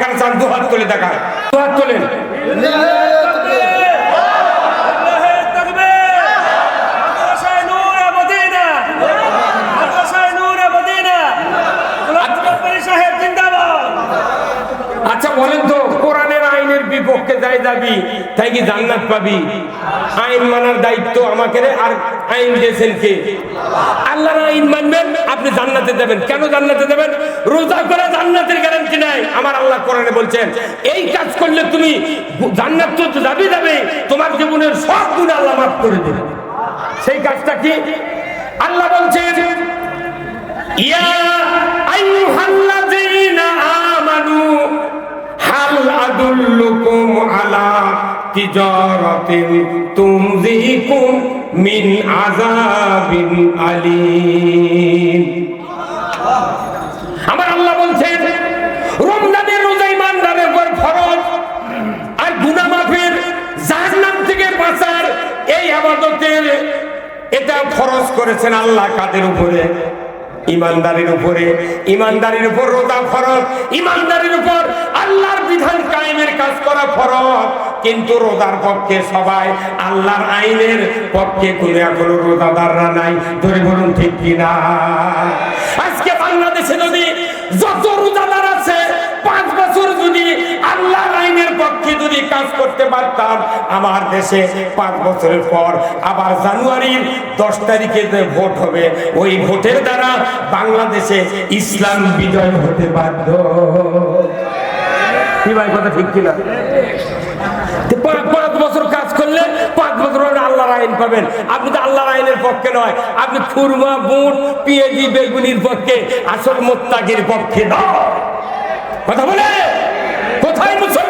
কারা চান দু হাত তুলে দেখা দু হাত তোলেন। আচ্ছা বলেন তো, কোরআনের আইনের বিপক্ষে যাই যাবি, তাই কি জান্নাত পাবি? আইন মানার দায়িত্ব আমাকে আর আইন দিয়েছেন কে? আল্লাহর আইন মানবেন? আপনি জান্নাতে দেবেন কেন জান্নাতে দেবেন রোজা করে জান্নাতের গ্যারান্টি নাই। আমার আল্লাহ কোরআনে বলছেন, এই কাজ করলে তুমি জান্নাত তো যাবে যাবে, তোমার জীবনের সব গুণ আল্লাহ মাফ করে দেবে। সেই কাজটা কি? আল্লাহ বলছেন, ইয়া আইয়ুহাল্লাযীনা আমানু, হাল আলা তিজারাতিন তুমজিকুম মিন আযাবিন আলীম। আমার আল্লাহ বলছেন, রমজানের রোজা ইমানদারের উপর ফরজ, আর গুনাহ মাফের জাহান্নাম থেকে বাঁচার এই আবাদতের এটা ফরজ করেছেন আল্লাহ কাদের উপরে? ইমানদারির উপরে, ইমানদারির উপর রোজা ফরজ, ইমানদারির উপর আল্লাহর বিধান কায়েমের কাজ করা ফরজ। কিন্তু রোজার পক্ষে সবাই আল্লাহর আইনের পক্ষে কোনো এখনও রোজাদাররা নাই। ধরে বলুন ঠিক কিনা? আজকে বাংলাদেশে যদি যত রোজাদার আছে, পাঁচ বছর যদি যদি কাজ করতে পারতাম আমার দেশে পাঁচ বছরের পর আবার জানুয়ারির দশ তারিখে যে ভোট হবে ওই ভোটের দ্বারা বাংলাদেশে ইসলাম বিজয় হতে বাধ্য। কি ভাই কথা ঠিক কিনা? পাঁচ পাঁচ বছর কাজ করলে পাঁচ বছর আল্লাহর আইন পাবেন। আপনি তো আল্লাহর আইনের পক্ষে নয় আপনি খুরমা বুট পিএজি বেগুনির পক্ষে আসল মোত্তাকির পক্ষে নয়। কথা বলে? কোথায় মুসলমান?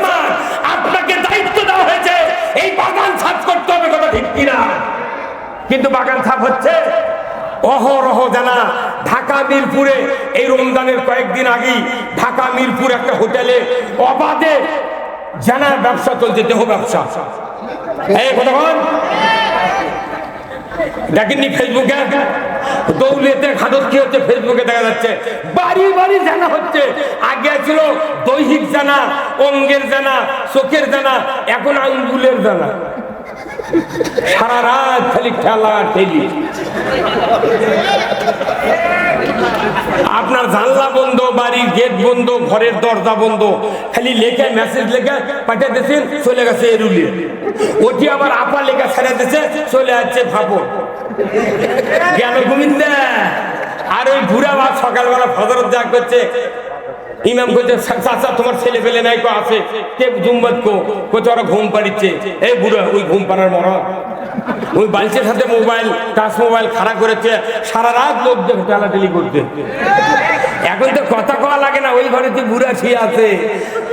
দায়িত্ব দেওয়া হয়েছে, এই বাগান সাফ করতে হবে কথা ঠিক কিনা। কিন্তু বাগান সাফ হচ্ছে অহরহ জানা। ঢাকা, মিরপুরে, এই রমজানের কয়েকদিন আগেই ঢাকা, মিরপুর একটা হোটেলে অবাধে জানার ব্যবসা চলছে, দেহ ব্যবসা। এই কথা দেখেননি ফেসবুকে দৌলিয়াতে খাদক কি হচ্ছে? ফেসবুকে দেখা যাচ্ছে। বাড়ি বাড়ি জানা হচ্ছে। আগে ছিল দৈহিক জানা, অঙ্গের জানা, চোখের জানা, এখন আঙ্গুলের জানা। সারা রাত খালি খেলা ঠেলি আপনার জানলা বন্ধ, বাড়ির গেট বন্ধ, ঘরের দরজা বন্ধ। খালি লেখে মেসেজ লেখে পাঠিয়ে দিয়েছেন, চলে গেছে এরুলি ওটি আবার আপা লেখা ছেড়ে দিয়েছে, চলে যাচ্ছে ফাপড় গেল গোবিন্দা। আর ওই বুড়া বাপ সকালবেলা ফজরত যা করছে, ইমাম কইছে চাচা, তোমার ছেলে ফেলে নাই কো, আছে। কে জুম্বাত কো ওরা ঘুম পাড়িচ্ছে। এই বুড়া, ওই ঘুম পাড়ার মরণ। ওই বালচের সাথে মোবাইল, টাচ মোবাইল খারাপ করেছে, সারা রাত লোক দেখে টেলাটেলি করতে এখন তো কথা কওয়া লাগে না, ওই ঘরে যে বুড়া শুয়ে আছে।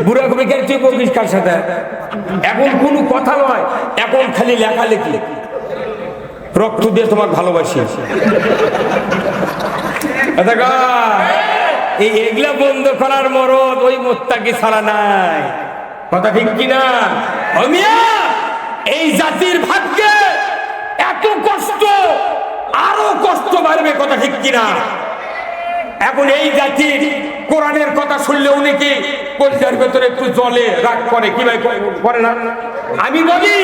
বুড়া কবি তুই বলবিস কার সাথে? এখন কোনো কথা নয়, এখন খালি লেখালেখি। রক্ত দিয়ে তোমার ভালোবাসি। এই এগুলা বন্ধ করার মরদ ওই মোত্তাকি ছাড়া নাই। কথা ঠিক কিনা? অমিয়া, এই জাতির ভাগ্যে এত কষ্ট, আরও কষ্ট বাড়বে কথা ঠিক কিনা? এখন এই জাতির কোরআনের কথা শুনলে অনেকে কলজার ভেতরে একটু জলে রাগ করে? কি ভাই করে? না। আমি বলি,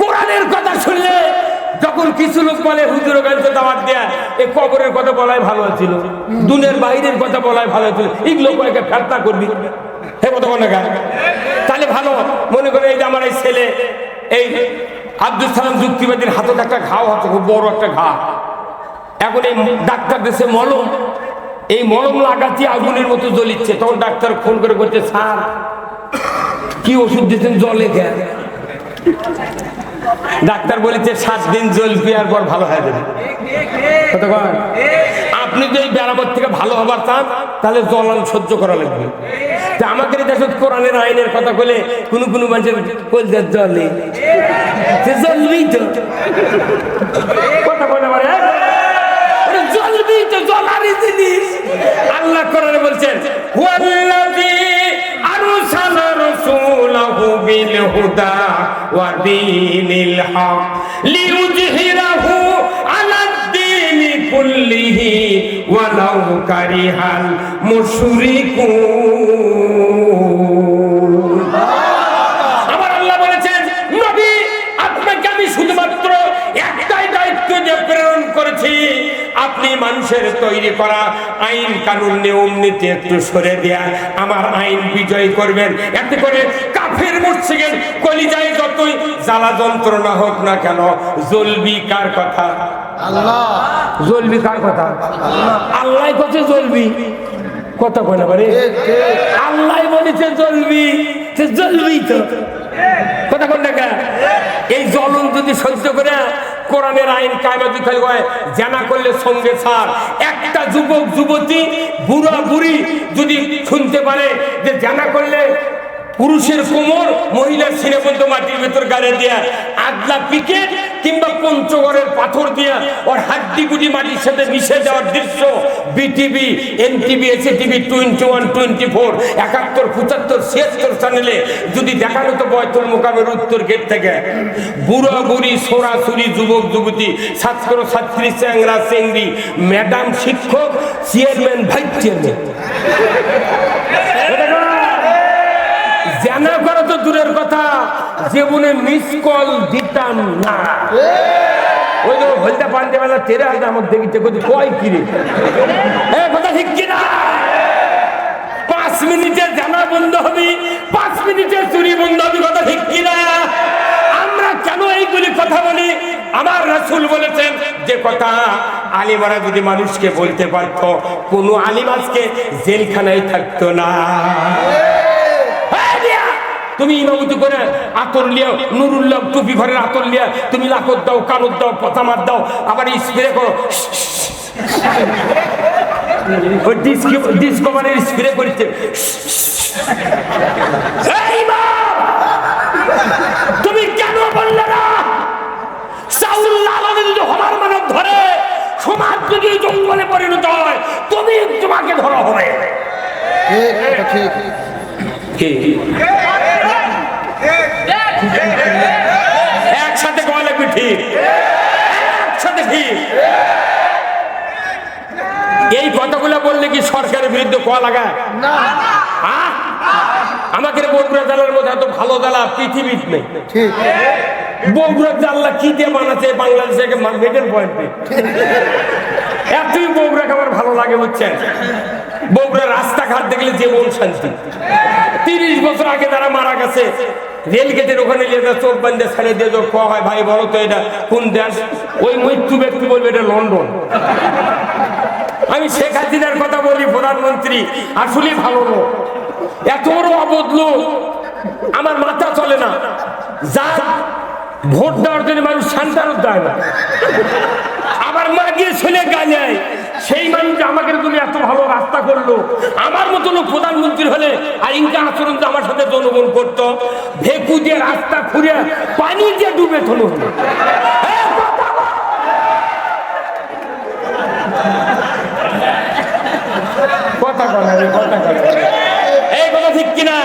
কোরআনের কথা শুনলে যখন কিছু লোক বলে, হুজুর গানকে দাওয়াত দেয়া। এই কবরের কথা বলাই ভালো ছিল দুনের বাইরের কথা বলাই ভালো ছিল এগুলো কয়েকে ফেরতা করবি। হে গা তাহলে ভালো। মনে করে এই যে আমার এই ছেলে, এই আব্দুল সালাম যুক্তিবাদীর হাতে একটা ঘাও হচ্ছে খুব বড় একটা ঘা। এখন এই ডাক্তার দেশে মলম, এই মলম লাগাচ্ছি আগুনের মতো জ্বলিচ্ছে, তখন ডাক্তার ফোন করে বলছে, স্যার, কি ওষুধ দিচ্ছেন জলে কে ডাক্তার বলেছে, সাত দিন জল পিয়ার পর ভালো হয়ে যাবে। আপনি যদি বেড়াবার থেকে ভালো হবার চান, তাহলে জলান সহ্য করা লাগবে। তা আমাদের দেশে কোরআনের আইনের কথা বলে কোন কোন মানুষের কলজার জলে সে জ্বলবেই তো। কথা বলে আমার ওরে জ্বলবেই তো, জ্বলারই জিনিস। আল্লাহ কোরআনে বলছেন, হুয়াল্লাযী আরসালা রাসূলাহু বিল হুদা ওয়া দীনিল হক দ্বীনি কুল্লিহি ওয়ালাউ কারিহাল মুশরিকুন। আবার আল্লাহ বলেছেন, নবী, আপনাকে আমি শুধুমাত্র একটাই দায়িত্ব যে প্রেরণ করেছি, আপনি মানুষের তৈরি করা আইন কানুন নিয়ম নীতি একটু সরে দেয়া। আমার আইন বিজয় করবেন। এতে করে কাফের মুর্শিকের কলিজায় যতই জ্বালা যন্ত্রণা হোক না কেন জলবি কার কথা? আল্লাহ। জলবি কার কথা? আল্লাহ কথা জলবি। কথা কয় না পারে আল্লাহ বলেছে জ্বলবি সে জ্বলবি তো। কথা কোন টাকা এই জ্বলন যদি সহ্য করে, কোরআনের আইন কায়মা দুখাই হয়, জানা করলে সঙ্গে ছাড় একটা যুবক, যুবতী, বুড়া, বুড়ি যদি শুনতে পারে যে জানা করলে পুরুষের কোমর, মহিলার বলতো মাটির ভেতর গাড়ে দেয়া আদলা পিকে কিংবা পঞ্চগড়ের পাথর দিয়া ওর হাড্ডি গুটি মাটির সাথে মিশে যাওয়ার দৃশ্য BTV NTV SATV twenty one twenty four একাত্তর, পঁচাত্তর, ছিয়াত্তর চ্যানেলে যদি দেখানো তো বয়তুল মোকামের উত্তর গেট থেকে। বুড়া বুড়ি, সোরা সুরি, যুবক, যুবতী ছাত্র ছাত্রী চ্যাংরা চেংড়ি ম্যাডাম শিক্ষক চেয়ারম্যান ভাইস চেয়ারম্যান জানা করা তো দূরের কথা জীবনে মিস কল দিতাম না। ওই তো হলদা পান্ডে বেলা তেরে হাজার আমার দেখিতে কত কয় কিরে এ কথা ঠিক কিনা পাঁচ মিনিটে জানা বন্ধ হবে পাঁচ মিনিটে চুরি বন্ধ হবে কথা ঠিক কিনা আমরা কেন এইগুলি কথা বলি? আমার রাসূল বলেছেন যে কথা আলিমারা যদি মানুষকে বলতে পারত কোনো আলিম আজকে জেলখানায় থাকতো না। তুমি ইমামতি করে আতর লিয়াও নুরুল্লাহ টুপি ঘরের আতর লিয়া তুমি লাকত দাও কানত দাও পতামাত দাও আবার স্প্রে করো। ওই ডিসকভারের স্প্রে করছে। তুমি কেন বললে না? হমার মানব ধরে সমাজ যদি জঙ্গলে পরিণত হয় তুমি তোমাকে ধরা হবে। ঠিক ঠিক। কে? একসাথে কওয়া লাগবে ঠিক একসাথে ঠিক এই কথাগুলো বললে কি সরকারের বিরুদ্ধে কোয়া লাগা না। হ্যাঁ? আমাকে বগুড়া জেলার মধ্যে এত ভালো জেলা পৃথিবীর নেই। বগুড়া জানলা কি দিয়ে বানাচ্ছে বাংলাদেশে মেডেল পয়েন্টে এতই বগুড়াকে আমার ভালো লাগে বুঝছেন? বগুড়া রাস্তাঘাট দেখলে যে মন শান্তি। তিরিশ বছর আগে তারা মারা গেছে। রেল গেটের ওখানে চোখ বান্ধে ছেড়ে দিয়ে যোগ খাওয়া হয়, ভাই, বলো তো এটা কোন দেশ? ওই মৃত্যু ব্যক্তি বলবে, এটা লন্ডন। আমি শেখ হাসিনার কথা বলি, প্রধানমন্ত্রী আসলে ভালো লোক। এত বড় অবধ লোক, আমার মাথা চলে না। যা ভোট দেওয়ার জন্য মানুষ শান্তারও দেয় না। আবার মা গিয়ে ছেলে গাঞ্জায় সেই মানুষ আমাকে তুমি এত ভালো রাস্তা করল আমার মতো লোক প্রধানমন্ত্রী হলে আর ইনকা আচরণ আমার সাথে জনগণ করতো। ভেকু দিয়ে রাস্তা খুঁড়ে পানি দিয়ে ডুবে থলো কথা কথা কথা এই কথা ঠিক কিনা?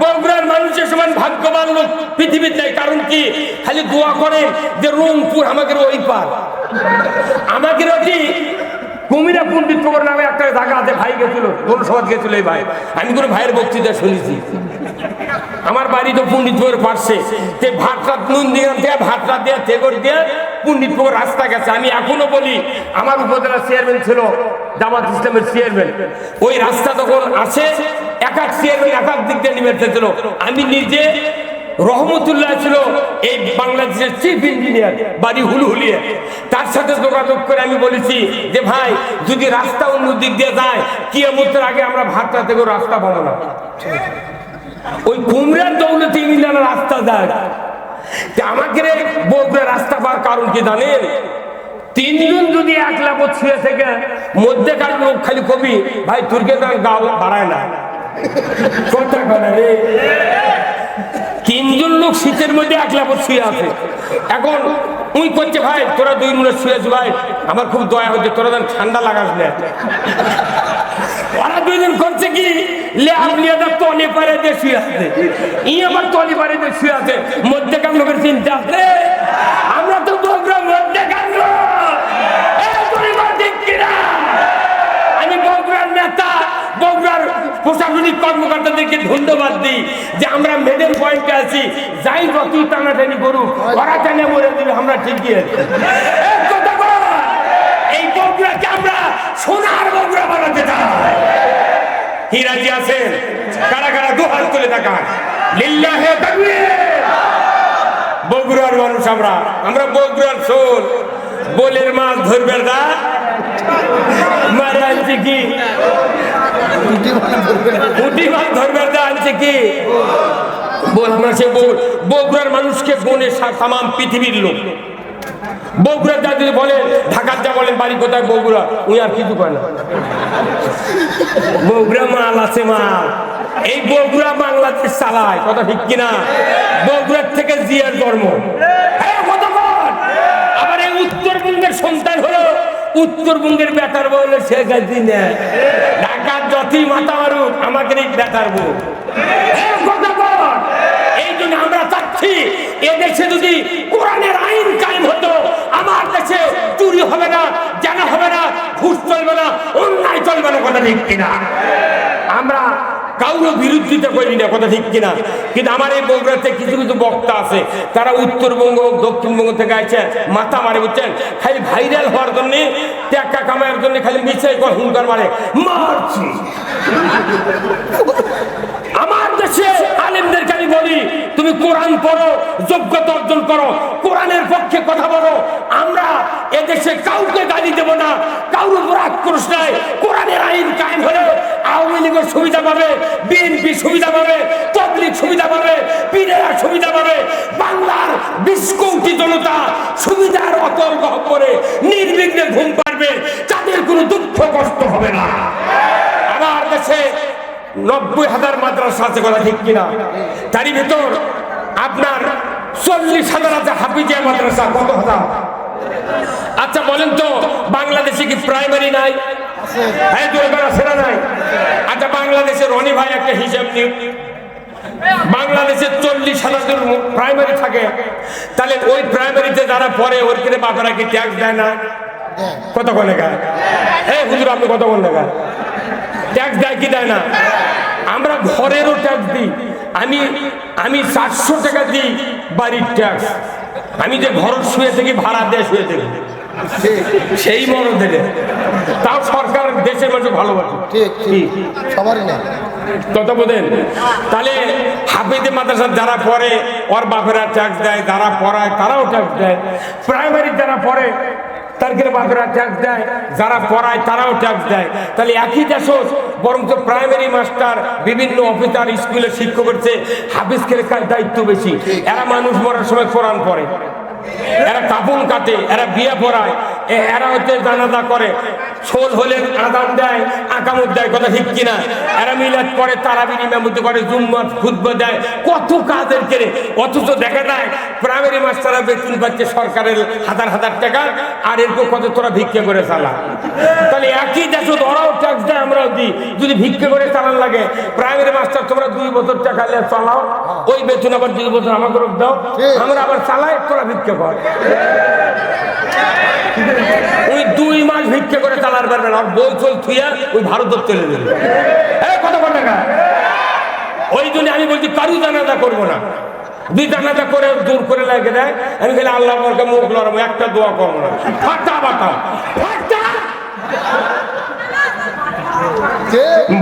বগুড়ার মানুষের সমান ভাগ্যবান লোক পৃথিবীতে নেই। কারণ কি? খালি দোয়া করেন যে রংপুর আমাদের ওই পার। আমাদের ওটি কুমিরা পণ্ডিত কবর নামে একটা জায়গা আছে, ভাই গেছিল জনসভাত গেছিল এই ভাই। আমি কোনো ভাইয়ের বক্তৃতা শুনেছি। আমার বাড়ি তো পণ্ডিতপুর পাশে। তে ভাতটা নুন দিয়ে দিয়ে ভাতটা দিয়ে তেগর দিয়ে পণ্ডিতপুর রাস্তা গেছে। আমি এখনও বলি, আমার উপজেলা চেয়ারম্যান ছিল, জামাত ইসলামের চেয়ারম্যান। ওই রাস্তা তখন আছে, এক এক চেয়ারম্যান এক এক দিক দিয়ে নিবে আমি নিজে রহমতুল্লাহ ছিল এই বাংলাদেশের চিফ ইঞ্জিনিয়ার বাড়ি হুলহুলিয়ে। তার সাথে যোগাযোগ করে আমি বলেছি যে, ভাই, যদি রাস্তা অন্য দিক দিয়ে যায়, কিয়ামতের আগে আমরা ভাতটা থেকে রাস্তা পাবো না ওই কুমড়ার দৌলতে মিলানো রাস্তা যায়। আমাকে বগুড়া রাস্তা পাওয়ার কারণ কি জানেন? তিনজন যদি এক লাখ ছুঁয়ে থেকে মধ্যেকার লোক খালি কবি, ভাই তুর্কে তো গাও বাড়ায় না। কথা কথা রে। তিনজন লোক শীতের মধ্যে এক লাখ শুয়ে আছে। এখন উই করছে, ভাই, তোরা দুই মিনিট শুয়ে আছিস, ভাই। আমার খুব দয়া হচ্ছে, তোরা যেন ঠান্ডা লাগাস না। দুইজন করছে কি? লে পারে শুয়ে ই পারে দিয়ে শুয়ে আছে। আমরা তো আমি বগুড়ার নেতা, বগুড়ার প্রশাসনিক কর্মকর্তাদেরকে ধন্যবাদ দিই যে আমরা মেডেল পয়েন্টে আছি। যাই যতই টানাটানি করুক ওরা টানে মরে দিবে। আমরা ঠিকই আছি এই বগুড়াকে আমরা সোনার বগুড়া বানাতে চায় কি রাজি আছেন? কারা কারা দু হাত তুলে তাকান লিল্লাহে তাকবীর। বগুড়ার মানুষ আমরা আমরা বগুড়ার সোল বোলের মাছ ধরবে না। মারা আনছে কি আনছে কি? বগুড়ার মানুষকে তাম পৃথিবীর লোক। বগুড়ার যা যদি বলেন ঢাকার যা বলেন, বাড়ি কোথায় বগুড়া? উনি আর কিছু বগুড়া মাল আছে মাল। এই বগুড়া বাংলাদেশ চালায়, কথা ঠিক কিনা? বগুড়ার থেকে জিয়ার জন্ম। আবার এই উত্তরবঙ্গের সন্তান হলো, উত্তরবঙ্গের বেটার বলে শেখ হাসিনা ঢাকার মাতা মারুক আমাকে এই বুক বউ কতক্ষণ? এই জন্য আমরা চাচ্ছি এদেশে যদি কোরআনের আইন কায়েম হতো আমার দেশে চুরি হবে না জানা হবে না ঘুষ চলবে না অন্যায় চলবে না কথা ঠিক কিনা আমরা কাউর বিরোধিতা করি না কথা ঠিক কিনা? কিন্তু আমার এই বগুড়াতে কিছু কিছু বক্তা আছে, তারা উত্তরবঙ্গ দক্ষিণবঙ্গ থেকে আছে মাথা মারে, বুঝছেন? খালি ভাইরাল হওয়ার জন্য, টাকা কামাইয়ের জন্য খালি মিছে হুঙ্কার মারে। মারছি। আমার দেশে আলেমদেরকে বলি তুমি কোরআন পড়ো, যোগ্যতা অর্জন করো, কোরআনের পক্ষে কথা বলো, আমরা এদেশে কাউকে গালি দেব না, কারোর উপর আক্রোশ নাই। কোরআনের আইন কায়েম হলে আওয়ামী লীগের সুবিধা পাবে, বিএনপি সুবিধা পাবে, তবলিগ সুবিধা পাবে, পীরেরা সুবিধা পাবে, বাংলার বিশ জনতা সুবিধার অতল করে নির্বিঘ্নে ঘুম পারবে তাদের কোনো দুঃখ কষ্ট হবে না। আমার দেশে নব্বই হাজার মাদ্রাসা আছে কথা ঠিক কিনা? তারই ভেতর আপনার চল্লিশ হাজার আছে হাফিজিয়া মাদ্রাসা কত হাজার? আচ্ছা বলেন তো বাংলাদেশে কি প্রাইমারি নাই? হ্যাঁ আছে না নাই? আচ্ছা বাংলাদেশের রনি ভাই একটা হিসাব নিন। বাংলাদেশের চল্লিশ হাজার প্রাইমারি থাকে। তাহলে ওই প্রাইমারিতে যারা পড়ে ওর কিনে বাপেরা কি ট্যাক্স দেয় না। কত কোন লেখা হ্যাঁ হুজুর আপনি কত কোন লেখা ট্যাক্স দেয় কি দেয় না? আমরা ঘরেরও ট্যাক্স দিই। আমি আমি চারশো টাকা দিই বাড়ির ট্যাক্স। আমি যে ঘর শুয়ে থাকি ভাড়া দিয়ে শুয়ে থাকি। সেই মরণ দেবে তাও সরকার দেশের মানুষ ভালোবাসে। ঠিক সবারই নেই কথা বোঝেন তাহলে হাফিজে মাদ্রাসা যারা পড়ে ওর বাপেরা ট্যাক্স দেয় যারা পড়ায় তারাও ট্যাক্স দেয়। প্রাইমারি যারা পড়ে কিনা বাপেরা ট্যাক্স দেয়, যারা পড়ায় তারাও ট্যাক্স দেয়। তাহলে একই দেশ বরং তো প্রাইমারি মাস্টার বিভিন্ন অফিসার স্কুলে শিক্ষক হচ্ছে, হাফিজ খেলে দায়িত্ব বেশি। এরা মানুষ মরার সময় কোরআন পড়ে। এরা কাপন কাটে, এরা বিয়ে পড়ায়। এরা হচ্ছে জানাজা করে। শোল হলে আদান দেয় আকামত দেয় কথা ঠিক কিনা? এরা মিলাদ করে তারাবির ইমামতি করে জুম্মাত খুদ্া দেয়। কত কাজের কেড়ে? অথচ দেখা যায় প্রাইমারি মাস্টাররা বেতন পাচ্ছে সরকারের হাজার হাজার টাকা আর এরপর কত তোরা ভিক্ষা করে চালা? তাহলে একই দেশ ওরাও ট্যাক্স দেয় আমরাও দিই। যদি ভিক্ষা করে চালান লাগে প্রাইমারি মাস্টার তোমরা দুই বছর টাকা নিয়ে চালাও ওই বেতন আবার দুই বছর আমাকে দাও আমরা আবার চালাই তোরা ভিক্ষা কর। ওই দুই মাস ভিক্ষা করে চালার পারবে না। আর বই চল থুইয়া ওই ভারত চলে যাবে কত কত টাকা ওই জন্য আমি বলছি, কারু জানাজা করব না। দুই জানাজা করে দূর করে লাগে দেয়। আমি খালি আল্লাহ আমাকে মুখ লড়াবো একটা দোয়া করব না। ফাটা বাটা। ফাটা!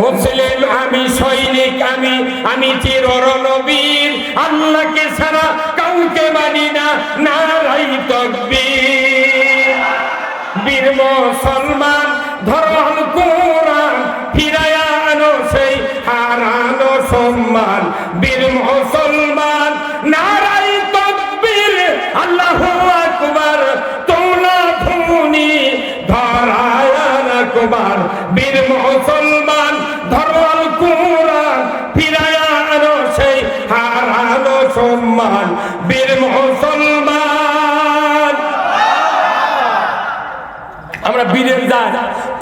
মুসলিম আমি, সৈনিক আমি আমি চির রণবীর আল্লাহকে ছাড়া কাউকে মানি না, নারাই তকবীর। বীর মুসলমান ধরল আমরা বীরের দাস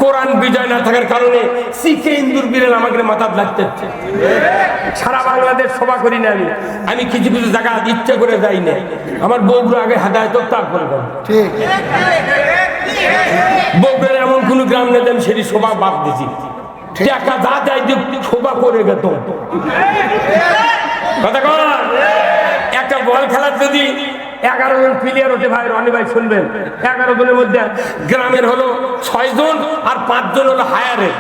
কোরআন বিজয় না থাকার কারণে শিখে ইন্দুর বীরের আমাকে মাথা লাগতে। সারা বাংলাদেশ সভা করি না আমি। আমি কিছু কিছু জায়গা ইচ্ছা করে যাই না। আমার বউগুলো আগে হাদায় তো করে ঠিক। এমন কোন গ্রাম আমি সেটি শোভা বাদ দিছি। টাকা যা দেয় যে শোভা করে গেত। কথা কর একটা বল খেলার যদি এগারো জন প্লেয়ার হতে ভাই রনি ভাই শুনবেন। এগারো জনের মধ্যে গ্রামের হলো ছয় জন আর পাঁচ জন হলো হায়ারের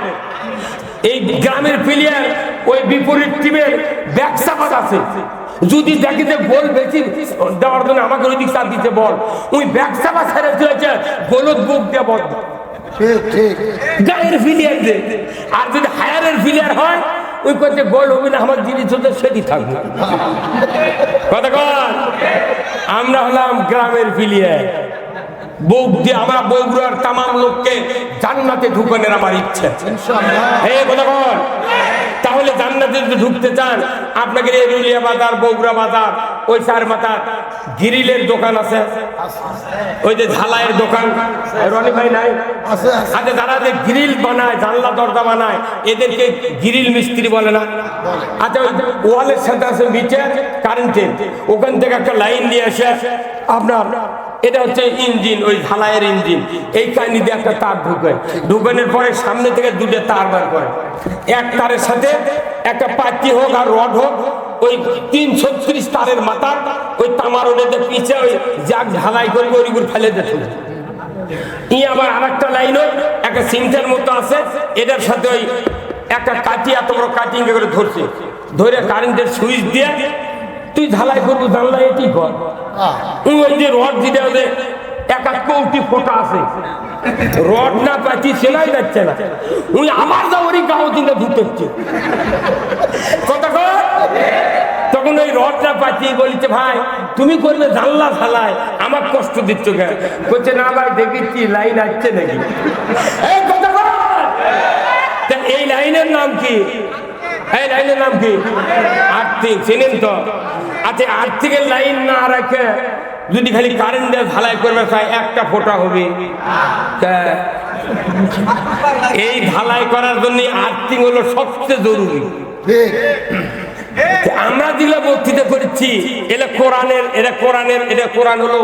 এই গ্রামের প্লেয়ার ওই বিপরীত টিমের ব্যাকসাপাত আছে। যদি দেখি যে গোল বেশি দেওয়ার জন্য আমাকে ওই দিক চাপ দিতে বল। ওই ব্যাকসাপা ছেড়ে চলেছে গোলত বুক দিয়ে বল। গায়ের প্লেয়ারদের আর যদি হায়ারের প্লেয়ার হয় ওই করতে গোল হবে না আমার জিনিস হতে সেটি থাকবে। কথা কর আমরা হলাম গ্রামের প্লেয়ার বউক দিয়ে আমরা বগুড়ার তামাম লোককে জান্নাতে ঢুকানোর আমার ইচ্ছে হে কথা তাহলে জান্নাতে যদি ঢুকতে চান আপনাকে এই রুলিয়া বাজার বগুড়া বাজার ওই চার মাথার গিরিলের দোকান আছে। ওই যে ঝালাইয়ের দোকান। রনি ভাই নাই? আচ্ছা যারা যে গ্রিল বানায় জানলা দরজা বানায় এদেরকে গ্রিল মিস্ত্রি বলে না? আচ্ছা ওই ওয়ালের সাথে আছে মিটার কারেন্টের ওখান থেকে একটা লাইন নিয়ে আসে আপনার এটা হচ্ছে ইঞ্জিন ওই ঝালাইয়ের ইঞ্জিন। এই কাহিনী দিয়ে একটা তার ঢুকে। ঢুকানোর পরে সামনে থেকে দুটো তার বার করে। এক তারের সাথে একটা পাতি হোক আর রড হোক ওই তিন ছত্রিশ তারের মাথা ওই তামার ওটাতে পিছে ওই যাক ঝালাই করবে উপর ফেলে দিতে হবে। ই আবার আর একটা লাইনও একটা সিমটার মতো আছে এটার সাথে ওই একটা কাটি এত বড় কাটিং করে ধরছে। ধরে কারেন্টের সুইচ দিয়ে তুই ঝালাই করব জানলা এটি কর। ওই যে রড দিতে হবে এক আছে। পাচ্ছি সেলাই যাচ্ছে না। উনি আমার তখন ওই ভাই, তুমি করবে জানলা ফালায় আমার কষ্ট দিচ্ছ কেন বলছে না ভাই, দেখেছি, লাইন আসছে নাকি? এই কথা এই লাইনের নাম কি? এই লাইনের নাম কি? আর্থিক, চিনেন তো? আচ্ছা আর্থিকের লাইন না রাখে যদি খালি কারেন্ট দিয়ে ঢালাই করবে তাই একটা ফোটা হবে। এই ঢালাই করার জন্য আর্থিং হলো সবচেয়ে জরুরি। আমরা যেগুলো বক্তৃতা করেছি এটা কোরআনের এটা কোরআনের এটা কোরআন হলো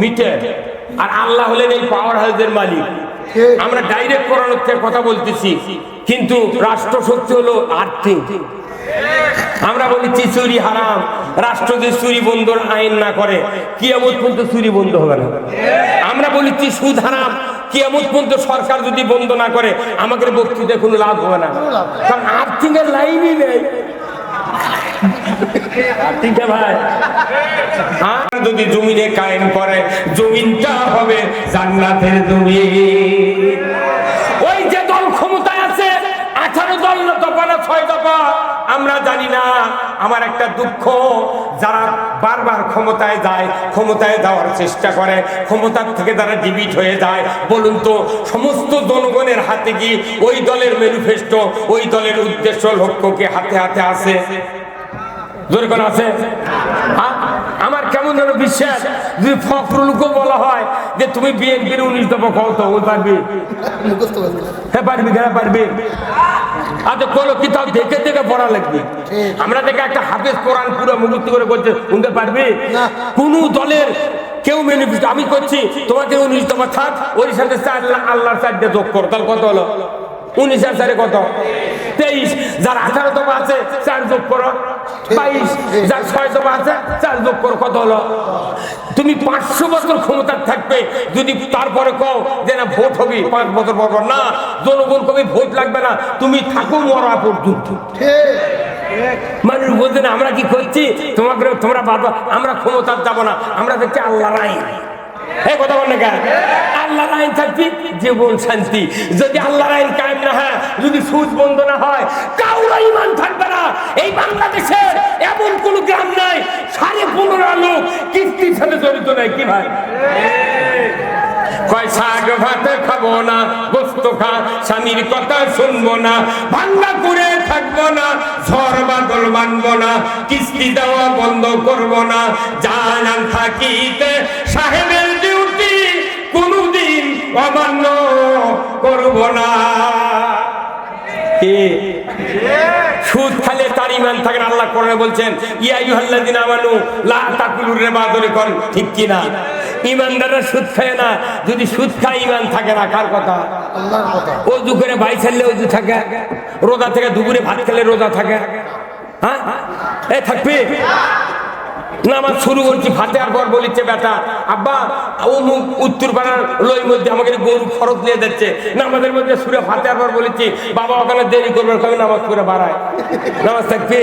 মিটার। আর আল্লাহ হলেন এই পাওয়ার হাউসের মালিক। আমরা ডাইরেক্ট কোরআনের থেকে কথা বলতেছি কিন্তু রাষ্ট্র শক্তি হলো আর্থিক। আমরা বলেছি চুরি হারাম। রাষ্ট্র যে চুরি বন্ধর আইন না করে কিয়ামত পর্যন্ত চুরি বন্ধ হবে না। আমরা বলেছি সুদ হারাম। কিয়ামত পর্যন্ত সরকার যদি বন্ধ না করে আমাদের বক্তৃতায় কোনো লাভ হবে না। কারণ আর্থিকের লাইনই নেই। ভাই। যদি জমিনে কায়েম করে জমিনটা হবে জান্নাতের জমিন ওই যে দল ক্ষমতায় আছে আঠারো দল দফা না ছয় দফা। আমরা জানি না। আমার একটা দুঃখ, যারা বারবার ক্ষমতায় যায়, ক্ষমতায় যাওয়ার চেষ্টা করে, ক্ষমতার থেকে তারা ডিবিট হয়ে যায়। বলুন তো, সমস্ত জনগণের হাতে গিয়ে ওই দলের ম্যানিফেস্টো ওই দলের উদ্দেশ্য লক্ষ্যকে হাতে হাতে আসে জোরে আছে? হ্যাঁ? আমার কেমন যেন বিশ্বাস? যদি ফখরুলকে বলা হয় যে তুমি বিএনপির উনিশ দফা কও তো ওই পারবি। হ্যাঁ পারবি হ্যাঁ পারবি। আচ্ছা কোনো কিতাব দেখে দেখে পড়া লাগবে? আমরা দেখে একটা হাফেজ কোরআন পুরো মুখস্থ করে করছে উনতে পারবি? না। কোন দলের কেউ আমি করছি তোমাকে উনিশ দফা থাক ওর সাথে চার লা- আল্লাহর যোগ করো তাহলে কত হলো? উনিশ আর কত? তেইশ, যার আঠারো দফা আছে, চার যোগ করো। বাইশ, যার ছয় দফা আছে, চার যোগ করো, কত হলো? তুমি পাঁচশো বছর ক্ষমতা থাকবে, যদি তারপরে কও যে না, ভোট হবে, পাঁচ বছর পর না, জনগণ কবি ভোট লাগবে না, তুমি থাকো মরা পর্যন্ত। মানুষ বলছে না, আমরা কি করছি? তোমাকে, তোমরা বাবা আমরা ক্ষমতার যাব না, আমরা দেখছি আল্লাহ আইন। আল্লাহর আইন থাকবি জীবন শান্তি। যদি আল্লাহর আইন কায়েম না হয়, যদি সুদ বন্ধ না হয় কাউরা ইমান থাকবে না। এই এমন কোন গ্রাম নাই, সাড়ে পনেরো লোক কিস্তির সাথে জড়িত নাই কি ভাই? কয় ভাত খাব না খা, স্বামীর কথা শুনব না, ভাঙ্গা করে থাকব না, ঝড় বাদল মানবো না, কিস্তি দেওয়া বন্ধ করব না, জানান থাকিতে সাহেবের অমান্য করব না। সুদ খালে তার ইমান থাকেন আল্লাহ কোরআনে বলছেন, ইয়া ইউহাল্লাযিনা আমানু, লা তাকুলুর রিবা ধরে কোন, ঠিক কি না ইমানদাররা সুদ খায় না, যদি সুদ খায়, ইমান থাকে না, কার কথা? অজু করে বাই ছাড়লে অজু থাকে, রোজা থেকে দুপুরে ভাত খেলে রোজা থাকে। হ্যাঁ? এ, থাকবে? নামাজ শুরু করছি ফাতেহার পর বলিচ্ছে বেটা আব্বা অমুক উত্তর পাড়ার লই মধ্যে আমাকে গরু খরচ নিয়ে যাচ্ছে। নামাজের মধ্যে সুরে পর বলেছি বাবা ওখানে দেরি করবে কবে নামাজ করে বাড়ায়। নামাজ থাকবে?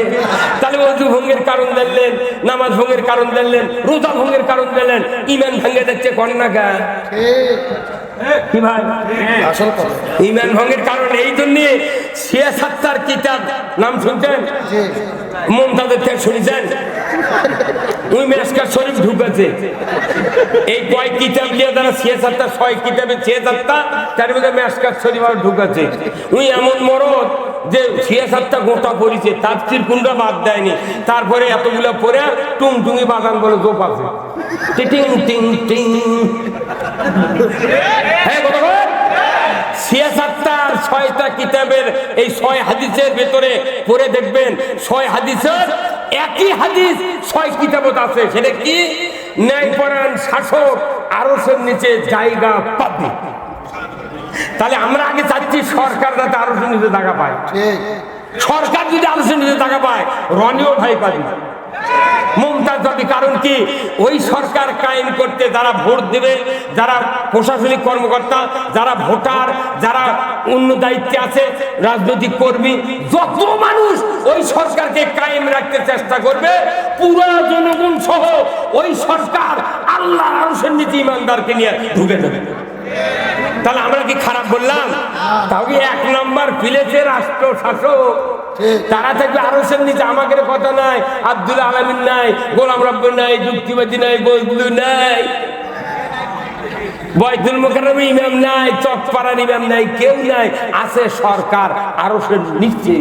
তাহলে অজু ভঙ্গের কারণ দিলেন নামাজ ভঙ্গের কারণ রোজা ভঙ্গের কারণ দিলেন ইমান ভেঙে যাচ্ছে কন্যা গা কি? ভাই? আসল ইমান ভঙ্গের কারণ এই জন্য সিয়াসাত্তার কিতাব নাম শুনছেন? মমতাজের থেকে মেসকার শরীফ ঢুকেছে। এই কিতাব তারা ছয় কিতাবে তার মধ্যে মেসকার শরীফ ঢুকেছে। এমন মরদ যে সিয়াসাত্তা গোটা পড়িছে, তার চিরকুনটা বাদ দেয়নি। তারপরে এতগুলো পরে টুং টুঙি বাগান বলে জোপ আছে। টিং টিং টিং। হ্যাঁ ছয়টা কিতাবের এই ছয় হাদিসের ভেতরে পড়ে দেখবেন ছয় হাদিসের একই হাদিস ছয় কিতাবত আছে। সেটা কি? ন্যায় ন্যায়পরায়ণ শাসক আরসের নিচে জায়গা পাবে। তাহলে আমরা আগে চাচ্ছি সরকার যাতে আরসের নিচে জায়গা পায়। সরকার যদি আলোচনা নিতে টাকা পায় রনিও ভাই পাবি। মমতাজ পাবি কারণ কি? ওই সরকার কায়েম করতে যারা ভোট দেবে, যারা প্রশাসনিক কর্মকর্তা, যারা ভোটার, যারা অন্য দায়িত্বে আছে, রাজনৈতিক কর্মী, যত মানুষ ওই সরকারকে কায়েম রাখতে চেষ্টা করবে, পুরো জনগণ সহ ওই সরকার আল্লাহ আরসের নীতি ইমানদারকে নিয়ে ঢুকে দেবে তাহলে আমরা কি খারাপ বললাম? তাহলে এক নম্বর ফিলেছে রাষ্ট্র শাসক। তারা থাকবে আরও সে নিচে, আমাদের কথা নাই, আব্দুল আলমিন নাই, গোলাম রব্বর নাই, যুক্তিবাদী নাই বজলু নাই। নাই নাই, কেউ আছে সরকার আরও নিচ্ছে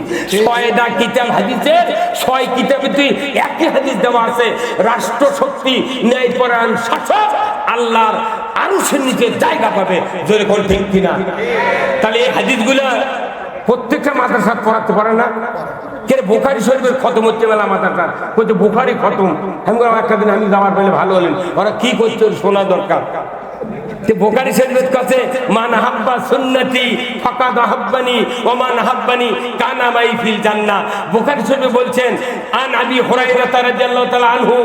কিতাবে তুই একই হাদিস দেওয়া আছে রাষ্ট্র শক্তি ন্যায়পরায়ণ শাসক আল্লাহর আরও সে নিচে জায়গা পাবে। জোরে কোন ঠিক কিনা? তাহলে এই হাদিসগুলা প্রত্যেকটা মাদ্রাসা পড়াতে পারে না। কে বোখারি শরীফের খতম হচ্ছে বেলা মাদ্রাসা বলছে বোখারি খতম। আমি একটা দিন আমি যাওয়ার পেলে ভালো হলেন। ওরা কি করছে শোনা দরকার। তে বোখারি শরীফের কাছে, মান হাব্বা সুন্নতি হাব্বানি ও মান হাব্বানি কানা মাই ফিল জান্নাহ। বোখারি শরীফে বলছেন, আন আবি হুরায়রা রাদিয়াল্লাহু তাআলা আনহু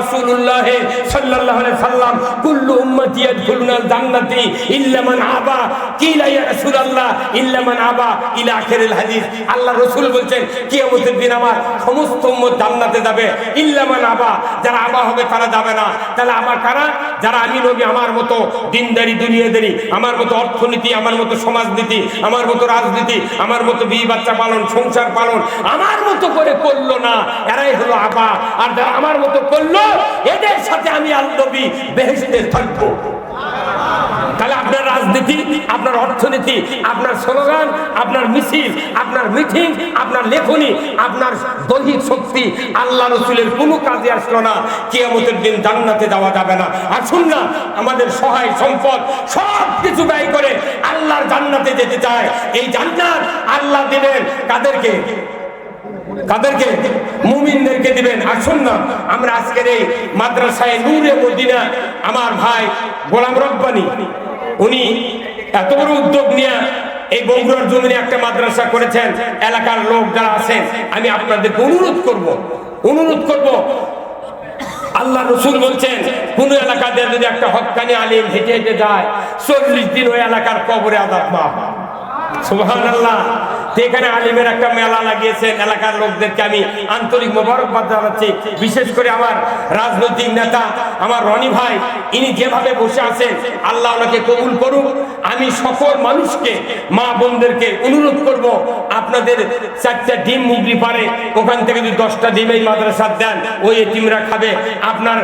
রাসূলুল্লাহ সাল্লাল্লাহু আলাইহি সাল্লাম, কুল্লু উম্মতি জান্নাতি ইল্লা মান আবা। কিলা ইয়া রাসূলুল্লাহ, ইল্লা মান আবা। ইলা আখিরিল হাদিস। আল্লাহ রাসূল বলছেন, কিয়ামতের দিন আমার সমস্ত উম্মত জান্নাতে যাবে। ইল্লা মান আবা, যারা আবা হবে তারা যাবে না। তাহলে আমার কারা? যারা আমি নবী আমার মতো দিনদারি, দুনিয়াদারি, আমার মতো অর্থনীতি, আমার মতো সমাজনীতি, আমার মতো রাজনীতি, আমার মতো বিয়ে বাচ্চা পালন, সংসার পালন, আমার মতো করে করল না, এরাই হলো আপা আর আমার মতো করল, এদের সাথে আমি আল্লবি বেহেস্তে থাকব। রাজনীতি, আপনার অর্থনীতি, আপনার স্লোগান, আপনার মিছিল, আপনার মিটিং, আপনার লেখনী, আপনার দৈহিক শক্তি আল্লাহ রসুলের কোনো কাজে আসলো না। কিয়ামতের দিন জান্নাতে যাওয়া যাবে না। আসুন না, আমাদের সহায় সম্পদ সব কিছু ব্যয় করে আল্লাহর জান্নাতে যেতে চায়। এই জান্নাত আল্লাহ দিবেন কাদেরকে? কাদেরকে? মুমিনদেরকে দিবেন। আসুন না, আমরা আজকের এই মাদ্রাসায় নূরে মদিনা, আমার ভাই গোলাম রব্বানি উনি এত বড় উদ্যোগ নিয়ে এই বগুড়ার জমিনে একটা মাদ্রাসা করেছেন, এলাকার লোক যারা আছেন, আমি আপনাদেরকে অনুরোধ করব অনুরোধ করব। আল্লাহ রসুল বলছেন, কোন এলাকাতে যদি একটা হকানি আলিম হেঁটে হেঁটে যায়, চল্লিশ দিন ওই এলাকার কবরে আদাত মাপ সুবহান এখানে আলিমের একটা মেলা লাগিয়েছেন এলাকার লোকদেরকে আমি আন্তরিক মোবারকবাদ জানাচ্ছি। বিশেষ করে আমার রাজনৈতিক নেতা, আমার রনি ভাই, ইনি যেভাবে বসে আছেন, আল্লাহ ওনাকে কবুল করুক। আমি সকল মানুষকে, মা বোনদেরকে অনুরোধ করব, আপনাদের চারটা ডিম মুগরি পারে, ওখান থেকে যদি দশটা ডিম এই মাদ্রাসা দেন, ওই এটিমরা খাবে। আপনার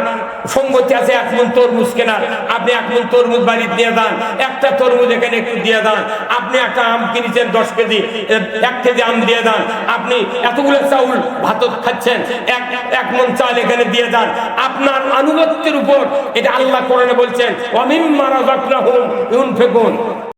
সঙ্গতি আছে এক মন তরমুজ কেনার। আপনি এক মন তরমুজ বাড়ি দিয়ে দেন, একটা তরমুজ এখানে একটু দিয়ে দেন। আপনি একটা আম কিনেছেন দশ কেজি এক কেজি আম দিয়ে দেন আপনি এতগুলো চাউল ভাত খাচ্ছেন। এক এক মন চাল এখানে দিয়ে দেন আপনার আনুগত্যের উপর এটা আল্লাহ কোরআনে বলছেন অমিম মারা যত্ন হুম ফেকুন